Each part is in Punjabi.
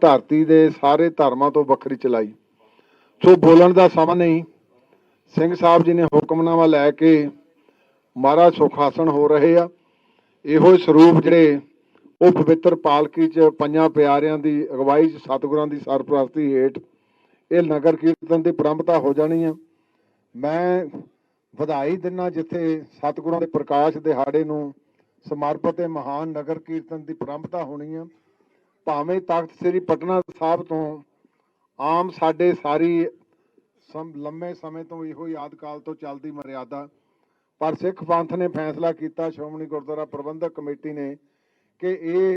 ਧਰਤੀ ਦੇ ਸਾਰੇ ਧਰਮਾਂ ਤੋਂ ਵੱਖਰੀ ਚਲਾਈ। ਸੋ ਬੋਲਣ ਦਾ ਸਮਾਂ ਨਹੀਂ। ਸਿੰਘ ਸਾਹਿਬ ਜੀ ਨੇ ਹੁਕਮਨਾਮਾ ਲੈ ਕੇ ਮਹਾਰਾਜ ਸੁਖਾਸਨ ਹੋ ਰਹੇ ਆ। ਇਹੋ ਹੀ ਸਰੂਪ ਜਿਹੜੇ ਉਹ ਪਵਿੱਤਰ ਪਾਲਕੀ ਚ ਪੰਜਾਂ ਪਿਆਰਿਆਂ ਦੀ ਅਗਵਾਈ ਚ ਸਤਿਗੁਰਾਂ ਦੀ ਸਰਪ੍ਰਸਤੀ ਹੇਠ ਇਹ ਨਗਰ ਕੀਰਤਨ ਦੀ ਪ੍ਰੰਭਤਾ ਹੋ ਜਾਣੀ ਆ। ਮੈਂ ਵਧਾਈ ਦਿਨਾ ਜਿੱਥੇ ਸਤਿਗੁਰਾਂ ਦੇ ਪ੍ਰਕਾਸ਼ ਦਿਹਾੜੇ ਨੂੰ ਸਮਰਪਿਤ ਇਹ ਮਹਾਨ ਨਗਰ ਕੀਰਤਨ ਦੀ ਪ੍ਰੰਭਤਾ ਹੋਣੀ ਆ। ਭਾਵੇਂ ਤਖਤ ਸ੍ਰੀ ਪਟਨਾ ਸਾਹਿਬ ਤੋਂ ਆਮ ਸਾਡੇ ਸਾਰੀ ਸਮ, ਲੰਮੇ ਸਮੇਂ ਤੋਂ ਇਹੋ ਯਾਦ ਕਾਲ ਤੋਂ ਚੱਲਦੀ ਮਰਿਆਦਾ, ਪਰ ਸਿੱਖ ਪੰਥ ਨੇ ਫੈਸਲਾ ਕੀਤਾ, ਸ਼੍ਰੋਮਣੀ ਗੁਰਦੁਆਰਾ ਪ੍ਰਬੰਧਕ ਕਮੇਟੀ ਨੇ, ਕਿ ਇਹ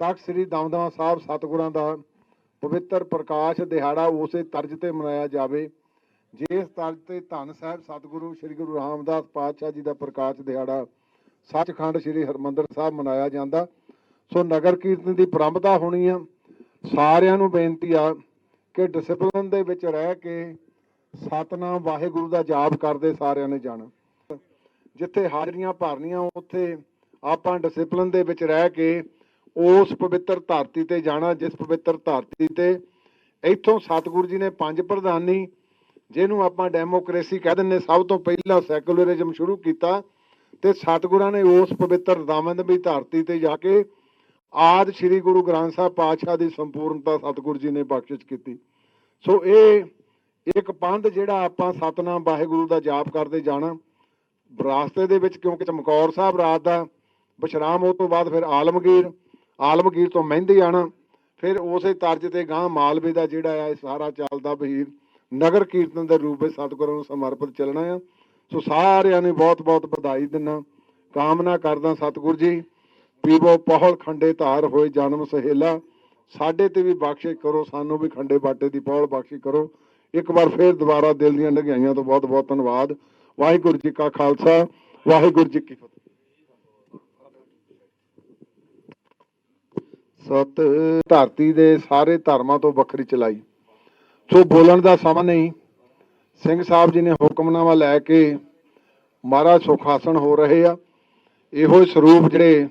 ਤਖਤ ਸ੍ਰੀ ਦਮਦਮਾ ਸਾਹਿਬ ਸਤਿਗੁਰਾਂ ਦਾ ਪਵਿੱਤਰ ਪ੍ਰਕਾਸ਼ ਦਿਹਾੜਾ ਉਸੇ ਤਰਜ਼ ਤੇ ਮਨਾਇਆ ਜਾਵੇ, ਜਿਸ ਤਰਜ਼ ਤੇ ਧੰਨ ਸਾਹਿਬ ਸਤਿਗੁਰੂ ਸ੍ਰੀ ਗੁਰੂ ਰਾਮਦਾਸ ਪਾਤਸ਼ਾਹ ਜੀ ਦਾ ਪ੍ਰਕਾਸ਼ ਦਿਹਾੜਾ ਸੱਚਖੰਡ ਸ੍ਰੀ ਹਰਮੰਦਰ ਸਾਹਿਬ ਮਨਾਇਆ ਜਾਂਦਾ ਸੋ ਨਗਰ ਕੀਰਤਨ ਦੀ ਪ੍ਰੰਭਤਾ ਹੋਣੀ ਆ। ਸਾਰਿਆਂ ਨੂੰ ਬੇਨਤੀ ਆ ਕਿ ਡਿਸਪਲਿਨ ਦੇ ਵਿੱਚ ਰਹਿ ਕੇ ਸਤਨਾਮ ਵਾਹਿਗੁਰੂ ਦਾ ਜਾਪ ਕਰਦੇ ਸਾਰਿਆਂ ਨੇ ਜਾਣਾ। ਜਿੱਥੇ ਹਾਜ਼ਰੀਆਂ ਭਰਨੀਆਂ, ਉੱਥੇ ਆਪਾਂ ਡਿਸਪਲਿਨ ਦੇ ਵਿੱਚ ਰਹਿ ਕੇ ਉਸ ਪਵਿੱਤਰ ਧਰਤੀ ਤੇ ਜਾਣਾ, ਜਿਸ ਪਵਿੱਤਰ ਧਰਤੀ ਤੇ ਇੱਥੋਂ ਸਤਿਗੁਰੂ ਜੀ ਨੇ ਪੰਜ ਪ੍ਰਧਾਨੀ, ਜਿਹਨੂੰ ਆਪਾਂ ਡੈਮੋਕ੍ਰੇਸੀ ਕਹਿ ਦਿੰਦੇ, ਸਭ ਤੋਂ ਪਹਿਲਾਂ ਸੈਕੂਲਰਿਜ਼ਮ ਸ਼ੁਰੂ ਕੀਤਾ ਤੇ ਸਤਿਗੁਰਾਂ ਨੇ ਉਸ ਪਵਿੱਤਰ ਦਾਮਨਦਮੀ ਧਰਤੀ ਤੇ ਜਾ ਕੇ ਆਦ ਸ੍ਰੀ ਗੁਰੂ ਗ੍ਰੰਥ ਸਾਹਿਬ ਪਾਤਸ਼ਾਹ ਦੀ ਸੰਪੂਰਨਤਾ ਸਤਿਗੁਰੂ ਜੀ ਨੇ ਬਖਸ਼ਿਸ਼ ਕੀਤੀ। ਸੋ ਇਹ ਇੱਕ ਪੰਧ ਜਿਹੜਾ ਆਪਾਂ ਸਤਨਾਮ ਵਾਹਿਗੁਰੂ ਦਾ ਜਾਪ ਕਰਦੇ ਜਾਣਾ ਰਾਸਤੇ ਦੇ ਵਿੱਚ ਕਿਉਂਕਿ ਚਮਕੌਰ ਸਾਹਿਬ ਰਾਤ ਦਾ ਵਿਸ਼ਰਾਮ ਉਹ ਤੋਂ ਬਾਅਦ ਫਿਰ ਆਲਮਗੀਰ ਆਲਮਗੀਰ ਤੋਂ ਮਹਿੰਦੀ ਆਣਾ, ਫਿਰ ਉਸੇ ਤਰਜ਼ ਤੇ ਗਾਂ ਮਾਲਵੇ ਦਾ ਜਿਹੜਾ ਆ ਇਹ ਸਾਰਾ ਚੱਲਦਾ ਬਹੀਰ, ਨਗਰ ਕੀਰਤਨ ਦੇ ਰੂਪ ਵਿੱਚ ਸਤਿਗੁਰਾਂ ਨੂੰ ਸਮਰਪਿਤ ਚੱਲਣਾ ਆ। ਸੋ ਸਾਰਿਆਂ ਨੇ ਬਹੁਤ ਬਹੁਤ ਵਧਾਈ ਦਿੰਨਾ, ਕਾਮਨਾ ਕਰਦਾ ਸਤਿਗੁਰ ਜੀ। ਪੀਵੋ ਪਹਲ ਖੰਡੇ ਧਾਰ ਹੋਏ ਜਨਮ ਸਹੇਲਾ। ਸਾਡੇ ਤੇ ਵੀ ਬਖਸ਼ਿਸ਼ ਕਰੋ, ਸਾਨੂੰ ਵੀ ਖੰਡੇ ਬਾਟੇ ਦੀ ਪਹਲ ਬਖਸ਼ਿਸ਼ ਕਰੋ। ਇੱਕ ਵਾਰ ਫੇਰ ਦੁਬਾਰਾ ਦਿਲ ਦੀਆਂ ਲਗਾਈਆਂ ਤੋਂ ਬਹੁਤ ਬਹੁਤ ਧੰਨਵਾਦ। ਵਾਹਿਗੁਰੂ ਜੀ ਕਾ ਖਾਲਸਾ, ਵਾਹਿਗੁਰੂ ਜੀ ਕੀ ਫਤਿਹ। ਸਤ ਧਰਤੀ ਦੇ ਸਾਰੇ ਧਰਮਾਂ ਤੋਂ ਵੱਖਰੀ ਚਲਾਈ। ਸੋ ਬੋਲਣ ਦਾ ਸਮਾਂ ਨਹੀਂ। ਸਿੰਘ ਸਾਹਿਬ ਜੀ ਨੇ ਹੁਕਮਨਾਮਾ ਲੈ ਕੇ ਮਹਾਰਾਜ ਸੁਖਾਸਨ ਹੋ ਰਹੇ ਆ। ਇਹੋ ਹੀ ਸਰੂਪ ਜਿਹੜੇ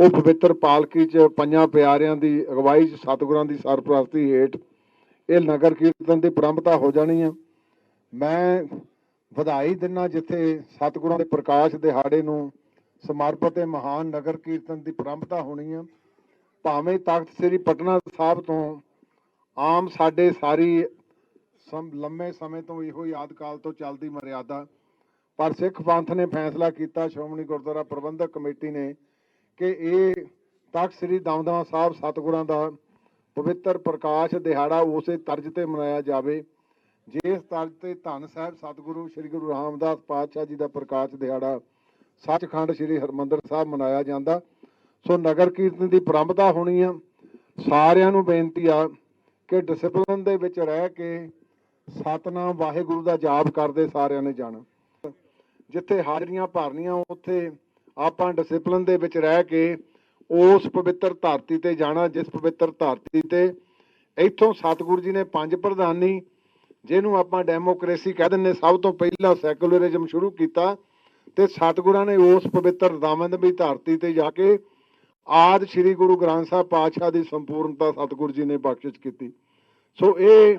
ਉਹ ਪਵਿੱਤਰ ਪਾਲਕੀ ਚ ਪੰਜਾਂ ਪਿਆਰਿਆਂ ਦੀ ਅਗਵਾਈ ਚ ਸਤਿਗੁਰਾਂ ਦੀ ਸਰਪ੍ਰਸਤੀ ਹੇਠ ਇਹ ਨਗਰ ਕੀਰਤਨ ਦੀ ਪ੍ਰੰਭਤਾ ਹੋ ਜਾਣੀ ਆ। ਮੈਂ ਵਧਾਈ ਦਿਨਾ ਜਿੱਥੇ ਸਤਿਗੁਰਾਂ ਦੇ ਪ੍ਰਕਾਸ਼ ਦਿਹਾੜੇ ਨੂੰ ਸਮਰਪਿਤ ਇਹ ਮਹਾਨ ਨਗਰ ਕੀਰਤਨ ਦੀ ਪ੍ਰੰਭਤਾ ਹੋਣੀ ਆ। ਭਾਵੇਂ ਤਖਤ ਸ੍ਰੀ ਪਟਨਾ ਸਾਹਿਬ ਤੋਂ ਆਮ ਸਾਡੇ ਸਾਰੀ ਸਮ, ਲੰਮੇ ਸਮੇਂ ਤੋਂ ਇਹੋ ਯਾਦ ਕਾਲ ਤੋਂ ਚੱਲਦੀ ਮਰਿਆਦਾ, ਪਰ ਸਿੱਖ ਪੰਥ ਨੇ ਫੈਸਲਾ ਕੀਤਾ, ਸ਼੍ਰੋਮਣੀ ਗੁਰਦੁਆਰਾ ਪ੍ਰਬੰਧਕ ਕਮੇਟੀ ਨੇ ਕਿ ਇਹ ਤਖਤ ਸ੍ਰੀ ਦਮਦਮਾ ਸਾਹਿਬ ਸਤਿਗੁਰਾਂ ਦਾ ਪਵਿੱਤਰ ਪ੍ਰਕਾਸ਼ ਦਿਹਾੜਾ ਉਸੇ ਤਰਜ਼ ਤੇ ਮਨਾਇਆ ਜਾਵੇ, ਜਿਸ ਤਰਜ਼ ਤੇ ਧੰਨ ਸਾਹਿਬ ਸਤਿਗੁਰੂ ਸ੍ਰੀ ਗੁਰੂ ਰਾਮਦਾਸ ਪਾਤਸ਼ਾਹ ਜੀ ਦਾ ਪ੍ਰਕਾਸ਼ ਦਿਹਾੜਾ ਸੱਚਖੰਡ ਸ੍ਰੀ ਹਰਮੰਦਰ ਸਾਹਿਬ ਮਨਾਇਆ ਜਾਂਦਾ। ਸੋ ਨਗਰ ਕੀਰਤਨ ਦੀ ਪ੍ਰੰਭਤਾ ਹੋਣੀ ਆ। ਸਾਰਿਆਂ ਨੂੰ ਬੇਨਤੀ ਆ ਕਿ ਡਿਸਪਲਿਨ ਦੇ ਵਿੱਚ ਰਹਿ ਕੇ ਸਤਨਾਮ ਵਾਹਿਗੁਰੂ ਦਾ ਜਾਪ ਕਰਦੇ ਸਾਰਿਆਂ ਨੇ ਜਾਣਾ। ਜਿੱਥੇ ਹਾਜ਼ਰੀਆਂ ਭਰਨੀਆਂ, ਉੱਥੇ ਆਪਾਂ ਡਿਸਪਲਿਨ ਦੇ ਵਿੱਚ ਰਹਿ ਕੇ ਉਸ ਪਵਿੱਤਰ ਧਰਤੀ ਤੇ ਜਾਣਾ, ਜਿਸ ਪਵਿੱਤਰ ਧਰਤੀ ਤੇ ਇੱਥੋਂ ਸਤਿਗੁਰੂ ਜੀ ਨੇ ਪੰਜ ਪ੍ਰਧਾਨੀ, ਜਿਹਨੂੰ ਆਪਾਂ ਡੈਮੋਕ੍ਰੇਸੀ ਕਹਿ ਦਿੰਦੇ ਸਭ ਤੋਂ ਪਹਿਲਾਂ ਸੈਕੂਲਰਿਜ਼ਮ ਸ਼ੁਰੂ ਕੀਤਾ ਤੇ ਸਤਿਗੁਰਾਂ ਨੇ ਉਸ ਪਵਿੱਤਰ ਦਾਮਨਦਮੀ ਧਰਤੀ ਤੇ ਜਾ ਕੇ ਆਦ ਸ੍ਰੀ ਗੁਰੂ ਗ੍ਰੰਥ ਸਾਹਿਬ ਪਾਤਸ਼ਾਹ ਦੀ ਸੰਪੂਰਨਤਾ ਸਤਿਗੁਰੂ ਜੀ ਨੇ ਬਖਸ਼ਿਸ਼ ਕੀਤੀ। ਸੋ ਇਹ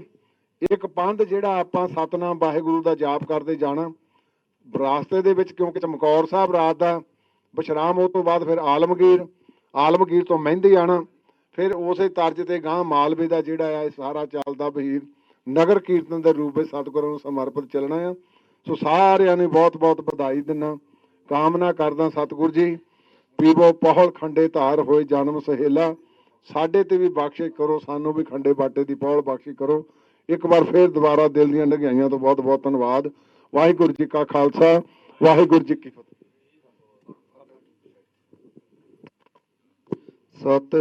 ਇੱਕ ਪੰਧ ਜਿਹੜਾ ਆਪਾਂ ਸਤਨਾਮ ਵਾਹਿਗੁਰੂ ਦਾ ਜਾਪ ਕਰਦੇ ਜਾਣਾ ਰਾਸਤੇ ਦੇ ਵਿੱਚ ਕਿਉਂਕਿ ਚਮਕੌਰ ਸਾਹਿਬ ਰਾਤ ਦਾ ਵਿਸ਼ਰਾਮ ਉਹ ਤੋਂ ਬਾਅਦ ਫਿਰ ਆਲਮਗੀਰ ਆਲਮਗੀਰ ਤੋਂ ਮਹਿੰਦੀ ਆਣਾ, ਫਿਰ ਉਸੇ ਤਰਜ਼ ਤੇ ਗਾਂ ਮਾਲਵੇ ਦਾ ਜਿਹੜਾ ਆ ਇਹ ਸਾਰਾ ਚੱਲਦਾ ਬਹੀਰ, ਨਗਰ ਕੀਰਤਨ ਦੇ ਰੂਪ ਵਿੱਚ ਸਤਿਗੁਰਾਂ ਨੂੰ ਸਮਰਪਿਤ ਚੱਲਣਾ ਆ। ਸੋ ਸਾਰਿਆਂ ਨੂੰ ਬਹੁਤ ਬਹੁਤ ਵਧਾਈ ਦਿੰਨਾ ਕਾਮਨਾ ਕਰਦਾ ਸਤਿਗੁਰ ਜੀ, ਪੀਵੋ ਪਹਲ ਖੰਡੇ ਧਾਰ ਹੋਏ ਜਨਮ ਸਹੇਲਾ, ਸਾਡੇ ਤੇ ਵੀ ਬਖਸ਼ਿਸ਼ ਕਰੋ, ਸਾਨੂੰ ਵੀ ਖੰਡੇ ਬਾਟੇ ਦੀ ਪਹਲ ਬਖਸ਼ਿਸ਼ ਕਰੋ। ਇੱਕ ਵਾਰ ਫੇਰ ਦੁਬਾਰਾ ਦਿਲ ਦੀਆਂ ਲਗਾਈਆਂ ਤੋਂ ਬਹੁਤ ਬਹੁਤ ਧੰਨਵਾਦ। ਵਾਹਿਗੁਰੂ ਜੀ ਕਾ ਖਾਲਸਾ, ਵਾਹਿਗੁਰੂ ਜੀ ਕੀ ਫਤਿਹ। ਸਤ